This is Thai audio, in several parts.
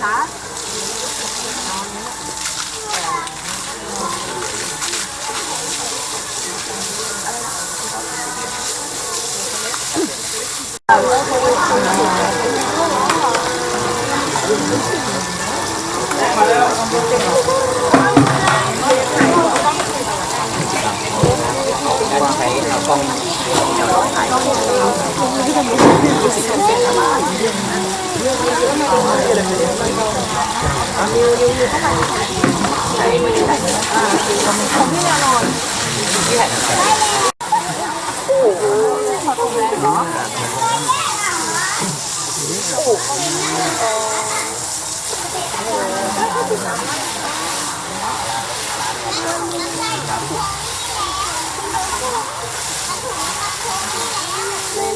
ช้าใช้เอาก ล้องถ่าย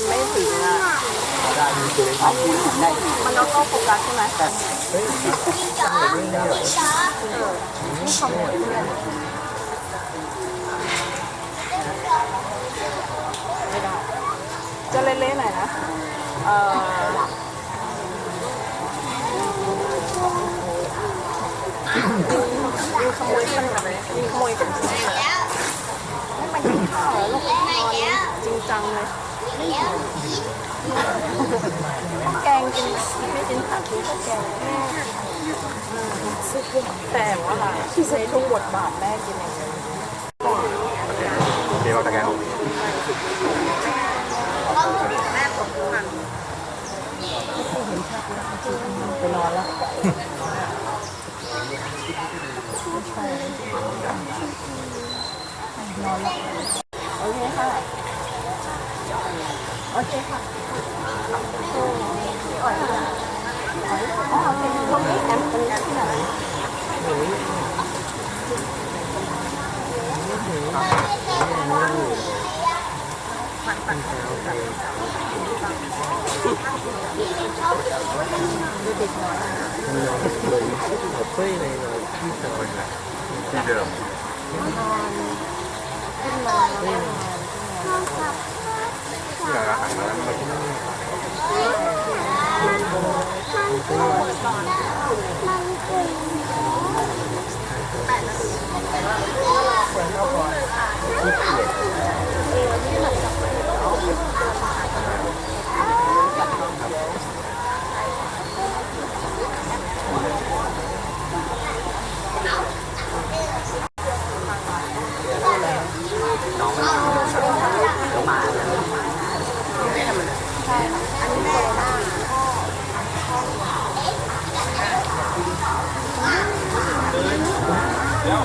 ไม่ถึงอะได้มีตัวถ่ายได้มันต้องเข้าโฟกัสใช่ไหมจะเละๆหน่อยนะ เอ่อยิงขโมยกันแบบยิงขโมยกันให้มันกินข้า ลูกนอนจริงจังเลย แกงกินไม่กินผักกินข้าวแกงแม่แต่ว่าในทุกบทบาทแม่กินเองเดี๋ยวเราตะแกรงไปนอนแล้วนอนแล้ว เคค่ะ โอเคค่ะอ๋อเป็นตรงนี้แอมเป็นงานที่ไหนเฮ้ยในที่เจอที่เดิม ที่เราหันมาแล้นมันก็น้องน้องมาแล้ว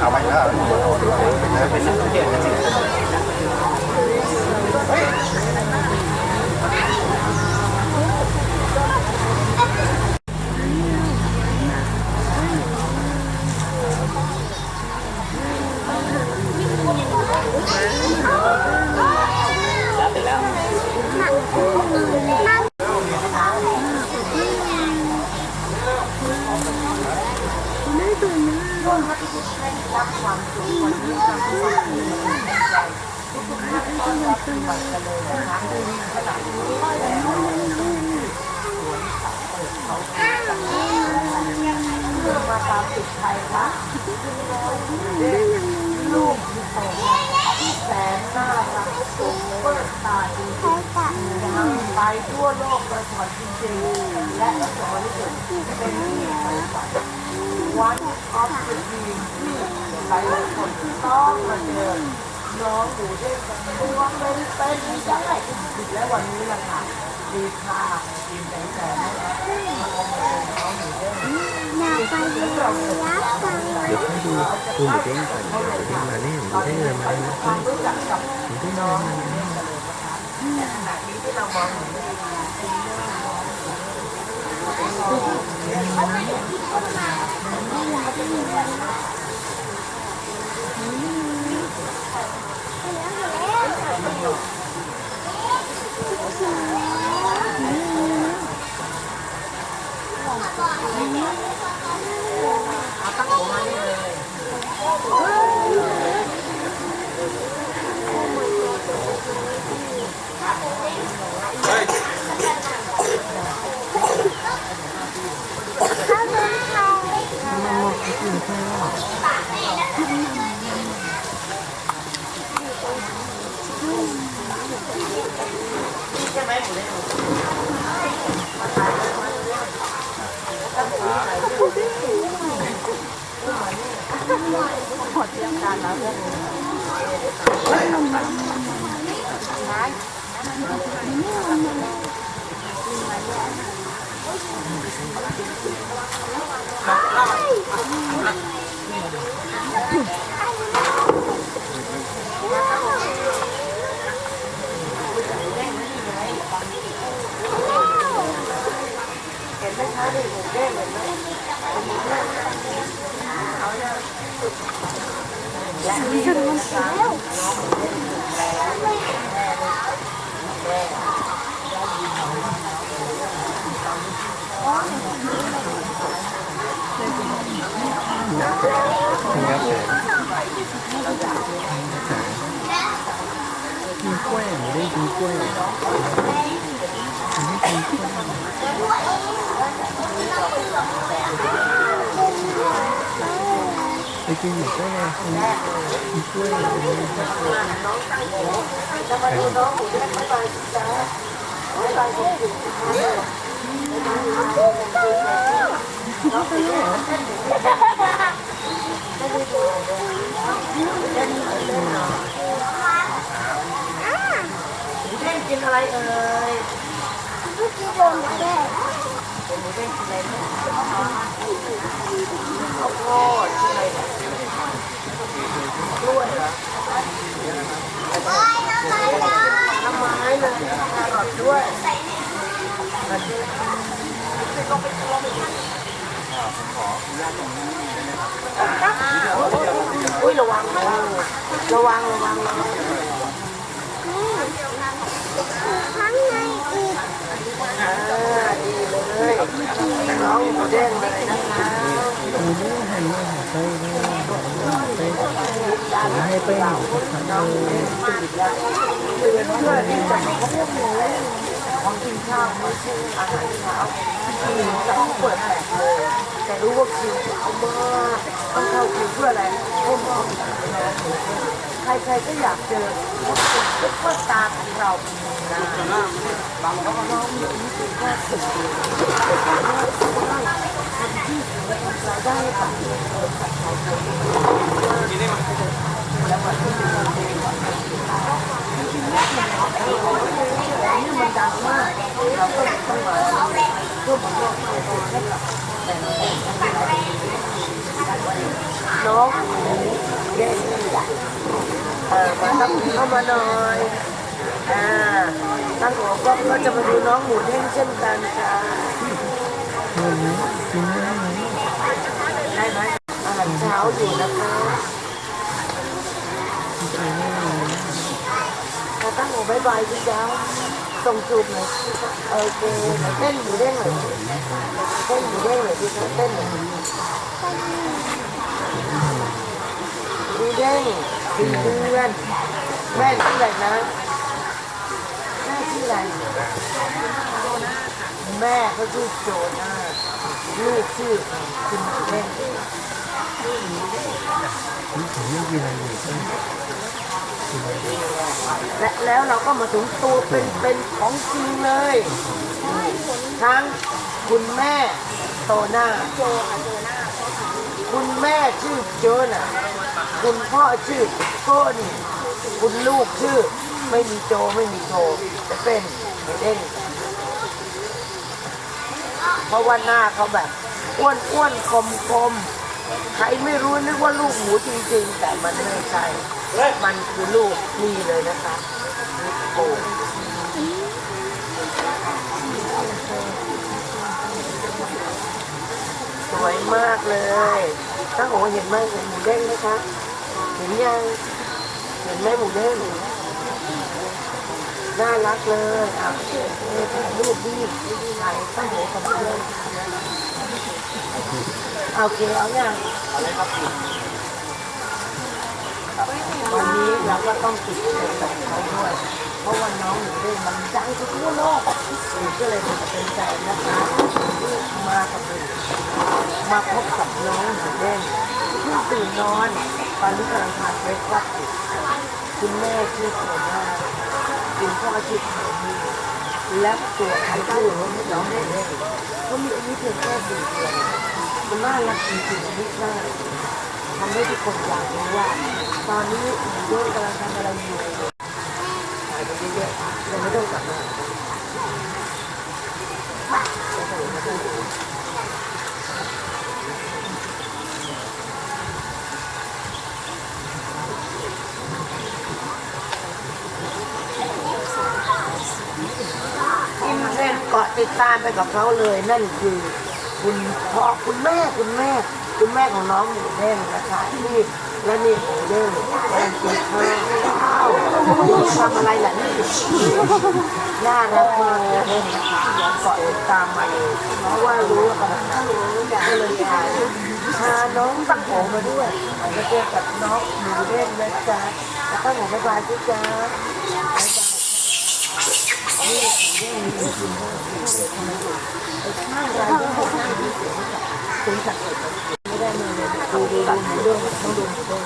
เอาไปแล้ว เป็นสิ่งที่เด่นจริง แล้วเสร็จแล้ว ไปทั่วโลกเลยถอนจริงๆ และสอนที่สุดเป็นที่ใฝ่ฝันวันออฟเดอะดีที่หลายคนต้องมาเจอน้องหมูเด้งกับตัวเป็นเป็นๆได้และวันนี้ล่ะค่ะมีค่ากินแสนแสนมาเอามาเป็นน้องหมูเด้งอยากไปเรียนรักจังเดี๋ยวให้ดูดูหมูเด้งก่อนหมูเด้งมานี่หมูเด้งเลยมานี่ความรู้จักกับหมูเด้ งน้เลองยหมูมาเด้งกันเลยนะคะขณะนี้ที่ เรามองอยู่เนี่ยเเอาตั้งหัวมานี่เลยข้าวต้มไข่มันหมดกินแค่ใช่ไหมหมูเด้ง หมดเตรียมการแล้วเรื่องนี้เห็นไหมคะนี่หมูเด้งเห็นไหม กินกล้วยหมูได้กินกล้วยไป กินหมูกล้วยลยกินกล้วยจะมาดูน้องหมูเด้งไม่ไปจ้าไม่ไปผมอยู่หมูเด้งกินอะไรเอ่ยเมื่อกี้โดนแก้หมูเด้งกินอะไรเนี่ยข้าวโพดอะไรเนี่ยกล้วยเหรอน้ำไม้เลยแครอทด้วยอุ้ยระวังระวังระวังระวังระวัง ข้างในอีก อ่าดี เลยน้องหมูเด้งเลยนะคะหมูได้หั่นมาหั่นไปเลยไปให้ไปหมูสักครั้งเลยเตือนเพื่อที่จะมาพบหมูของกินข้าวไม่ใช่อาหารเช้าคิวจะต้องเปิดแผงเลยแต่รู้ว่าคิวเอามากต้องเข้าคิวเพื่ออะไรเพื่อมองใครๆก็อยากเจอว่าเป็นซุปเปอร์สตาร์ของเรานะบางน้องๆนี่คือแค่สิบปีที่เราไปะแล้ววันที่เราเองนี่มันดังมากเราก็เลยต้องเพื่อมาร่วมตัวให้กับน้องเด็กเออมา ตั้งเข้ามาหน่อยอ่าตั้งหัวก็ก็ จะมาดูน้องหมูเด้งเช่นกันค่ะวันนี้กินได้ไหมได้ไหมอาหารเช้าอยู่นะคะกินได้ไหมถ้าตั้งหัวบายบายพี่จ้าส่งจูบหน่อยโอเคเต้นหมูเด้งหน่อยเต้นหมูเด้งหน่อยพี่จ้าเต้นหน่อยดูเด้งสี่เดือนแม่ชื่ออะไรนะ อะไรแม่เขาชื่อโจนาลูกชื่อคุณเด้งผมไม่กินอะไรเลยและแล้วเราก็มาถึงตัวเป็นเป็นของจริงเลย ทั้งคุณแม่โตหน้าโจค่ะโจนาคุณแม่ชื่อโจน่ะ คุณพ่อชื่อโก้นี่คุณลูกชื่อ ไม่มีโจไม่มีโจจะเป็นไม่เด้งเพราะว่าหน้าเขาแบบอ้วนอ้วนคมคมใครไม่รู้นึกว่าลูกหมูจริงๆ แต่มันไม่ใช่ มันคือลูกนี่เลยนะคะนิโก้สวยมากเลยถ้าโหเห็นไหมเห็นหมูเด้งไหมคะ เห็นยัง เห็นไหมหมูเด้ง น่ารักเลยอะเออถ่ายรูปดีถ่ายตั้งหัวกับเพื่อนโอเคเอาอย่างวันนี้เราก็ต้องติดเชื้อกับเขาด้วย เพราะว่าน้องหนูเด้งมันดังทั่วโลกหนูก็เลยเป็นใจนะคะมากับหนูมาพบกับน้องหนูเด้งเพิ่งตื่นนอน ตอนนี้กำลังทานเบรกฟาสต์คุณแม่ชื่อโคม่า คุณพ่อชื่อโคมี่และตัวไอ้ตู้น้องเด้งก็มีอายุเพียงแค่สี่เดือนมันน่ารักจริงๆนี่น่าทำให้ทุกคนอยากรู้ว่า ตอนนี้หนูกำลังทำอะไรอยู่ถ่ายไปเยอะๆยังไม่ต้องกลับมา กิน เกาะติดตามไปกับเขาเลยนั่นคือ คุณพ่อคุณแม่คุณแม่ คุณแม่ของน้องหมูเด้งนะคะที่และนี่หมูเด้งกำลังกินข้าวข้าวทำอะไรล่ะนี่น่ารักมากเลยนะคะเกาะติดตามมาเลยเพราะว่ารู้ว่าก็เลยพาพาน้องตั้งโขมาด้วยมาเจอกับน้องหมูเด้งนะจ๊ะแล้วก็หมูบายบายสิจ๊ะบ๊า ไม่ได้มาเลยดูดูดูหมูด้วยต้องดูหมูด้วย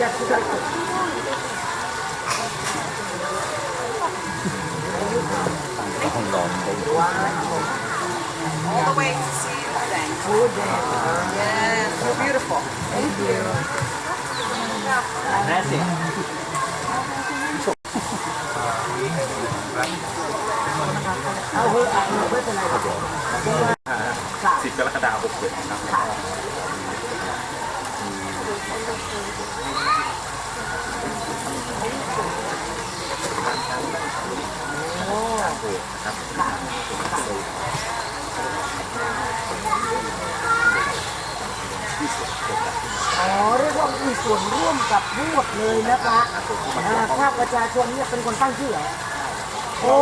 อยากจะได้ all the way to see the thing. Yes, so beautiful. Thank you. เอาเถอะอะไม่เป็นไรหรอกสิบกรกฎาคมหกเจ็ดนะครับอ๋อ เรียกว่ามีส่วนร่วมกับทั้งหมดเลยนะคะอ่าภาคประชาชนเนี่ยเป็นคนตั้งชื่อเหรอโอ้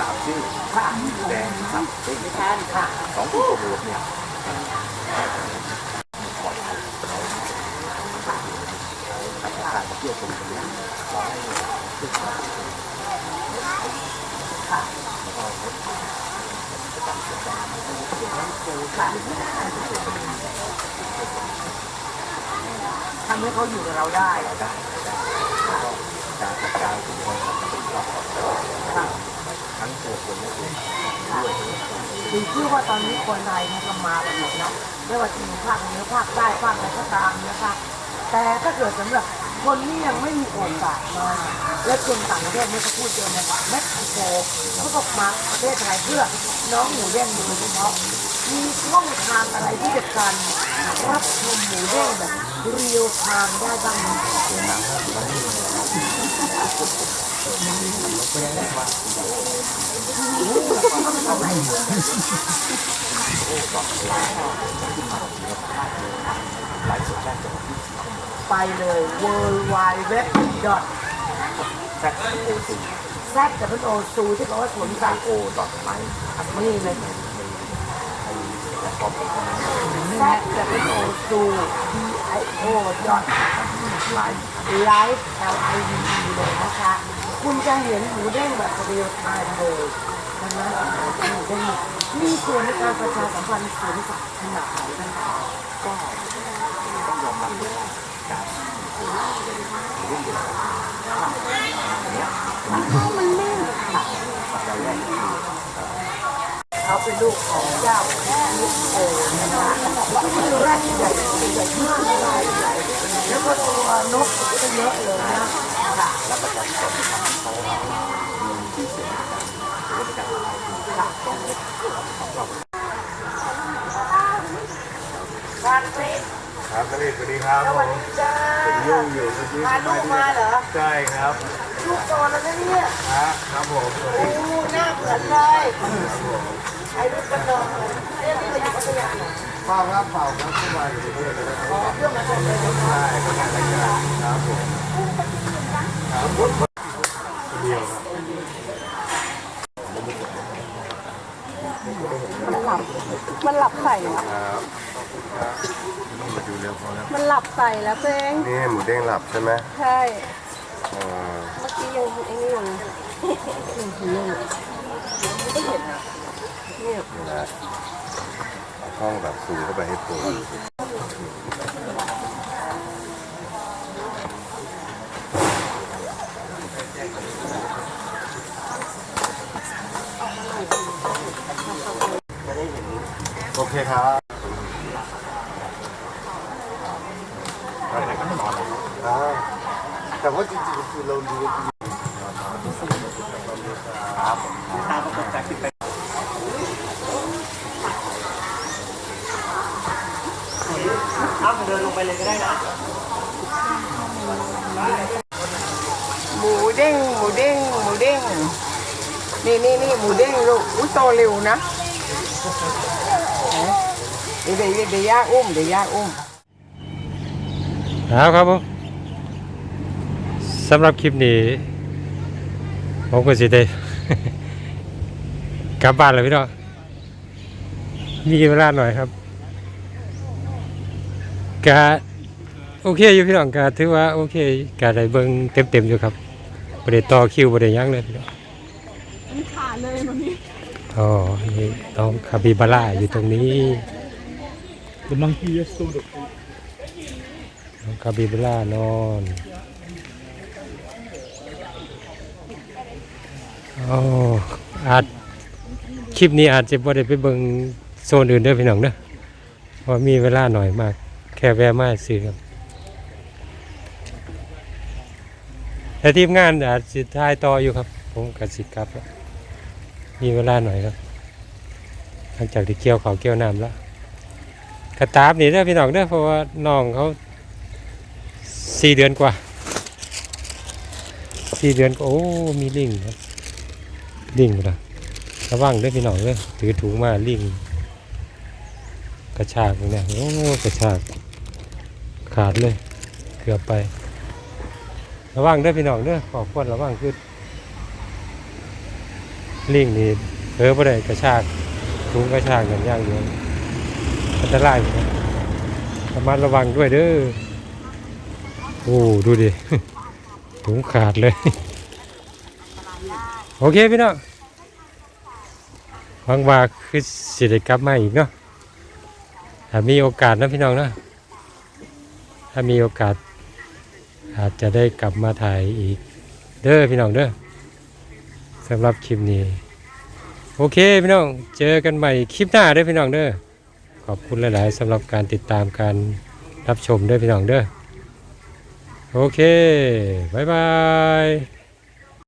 สามชื่อค่ะแดงสับเต้นทานค่ะสองผู้ประมูลเนี่ยการเที่ยวชมกันนี้ขอให้ทุกท่านแล้วก็ ทำให้เขาอยู่กับเราได้ได้ได้แล้วก็การจัดการถึงคนกับเป็นครอบครัวค่ะทั้งตัวคนและตัวด้วยถึงชื่อว่าตอนนี้คนไทยเนี่ยก็มากันหมดนะไม่ว่าจะอยู่ภาคเหนือภาคใต้ภาคไหนก็ตามนะคะแต่ถ้าเกิดสำหรับคนที่ยังไม่มีโอกาสมาและคนต่างประเทศไม่ก็พูดเจอมาจากเม็กซิโกเขาก็มาประเทศไทยเพื่อน้องหมูเด้งโดยเฉพาะมีช่องทางอะไรที่จะการรับชมหมูเด้งแบบ เรียลไทม์ได้บ้างไหมไปเลย w w w เว็บ dot แซ่บโอซีแซดกับโอซูที่เขาว่าสวนสัตว์โอดอทไลน์นี่เลยขอบคุณแซดกับเป็น โอซู D I O dot ไลน์ live L I V E เลยนะคะ คุณจะเห็นหมูเด้งแบบเรียลไทม์เลยดังนั้นหมูเด้งมีส่วนในการประชาสัมพันธ์สวนสัตว์ขนาดไหนนะคะก็ต้องยอมรับว่าการเรื่องเดียวกันเนี่ยมันแน่ปัจจัยแรกคือเขาเป็นลูกของเจ้าลูกโอนะคะคือแรกใหญ่ใหญ่มากเลยแล้วก็ตัว นกก็เยอะเลยนะค่ะและประชาชนทำเขามีชื่เสียงการหรือว่าในการทำงานที่ต้องเล็กของเราการเต้ครับสวัสดีครับผมดีจ้ายุ่งอยู่เมื่อกี้พาลูกมาเหรอใช่ครับลูกโตแล้วนะเนี่ยฮะครับผมสวัสโอ้ดีหน้าเหมือนเลยไอ้ลูกกระนองเอ๊ะนี่เราอยู่พัทยาเหรอ เปล่าครับเปล่าครับเข้ามาอยู่ที่นี่เลยนะครับอ๋อเพื่อนมาจากไหนกันใช่เป็นงานรายการครับผมครับคนเดียวครับ มันหลับใส่อะครับมาดูเร็วพอแล้วมันหลับใส่แล้วเพลงนี่หมูเด้งหลับใช่ไหมใช่อ่าเมื่อกี้ยังไอ้นี่อยู่นี่นะ ห้องแบบสูงเข้าไปให้ปูโอเคครับแต่ว่าจริงๆคือเราดูครับ หมู เด้งหมูเด้งหมูเด้งนี่นี่นี่หมูเด้งลูกอุ้ยโตเร็วนะเดี๋ยวเดี๋ยวเดี๋ยวย่าอุ้มเดี๋ยวย่าอุ้มเอาครับผมสำหรับคลิปนี้ผมก็สิได้กลับบ้านแล้วพี่น้องมีเวลาหน่อยครับกะโอเคอยู่พี่น้องกะถือว่าโอเคกะได้เบิ่งเต็มๆอยู่ครับ บ่ได้ต่อคิวบ่ได้หยังเลยพี่น้องมันขาดเลยมันนี่อ๋อนี่น้องคาบิบาร่าอยู่ตรงนี้ The monkey just stole the น้องคาบิบาร่านอนโอ้อาจคลิปนี้อาจจะบ่ได้ไปเบิ่งโซนอื่นเด้อพี่น้องเด้อเพราะมีเวลาหน่อยมาก แค่แวะมาซื้อครับ แต่ทีมงานอาจสิถ่ายต่ออยู่ครับ ผมก็สิกลับแล้วมีเวลาหน่อยครับหลังจากที่เกี่ยวเขาเกี่ยวน้ำแล้วกระตาบนี่เด้อพี่น้องเด้อเพราะว่าน้องเขาสี่เดือนกว่าสี่เดือนก็โอ้มีลิงครับลิงนะระวังเด้อพี่น้องเด้อถือถุงมาลิงกระชากเนี่ยโอ้กระชากขาดเลย เกือบไป ระวังเด้อพี่น้องเด้อขอควรระวังคือลิงนี่เออบ่ได้กระชากถุงกระชากกันย่างเดียวอันตรายนกันระมัดระวังด้วยเด้อโอ้ดูดิถุงขาดเลย โอเคพี่น้องวังว่าคือสิได้กลับมาอีกเนาะถ้ามีโอกาสนะพี่น้องนะถ้ามีโอกาส อาจจะได้กลับมาถ่ายอีก เด้อพี่น้องเด้อสำหรับคลิปนี้ โอเคพี่น้องเจอกันใหม่คลิปหน้าเด้อพี่น้องเด้อขอบคุณหลาย ๆสำหรับการติดตามการรับชมเด้อพี่น้องเด้อโอเคบายบาย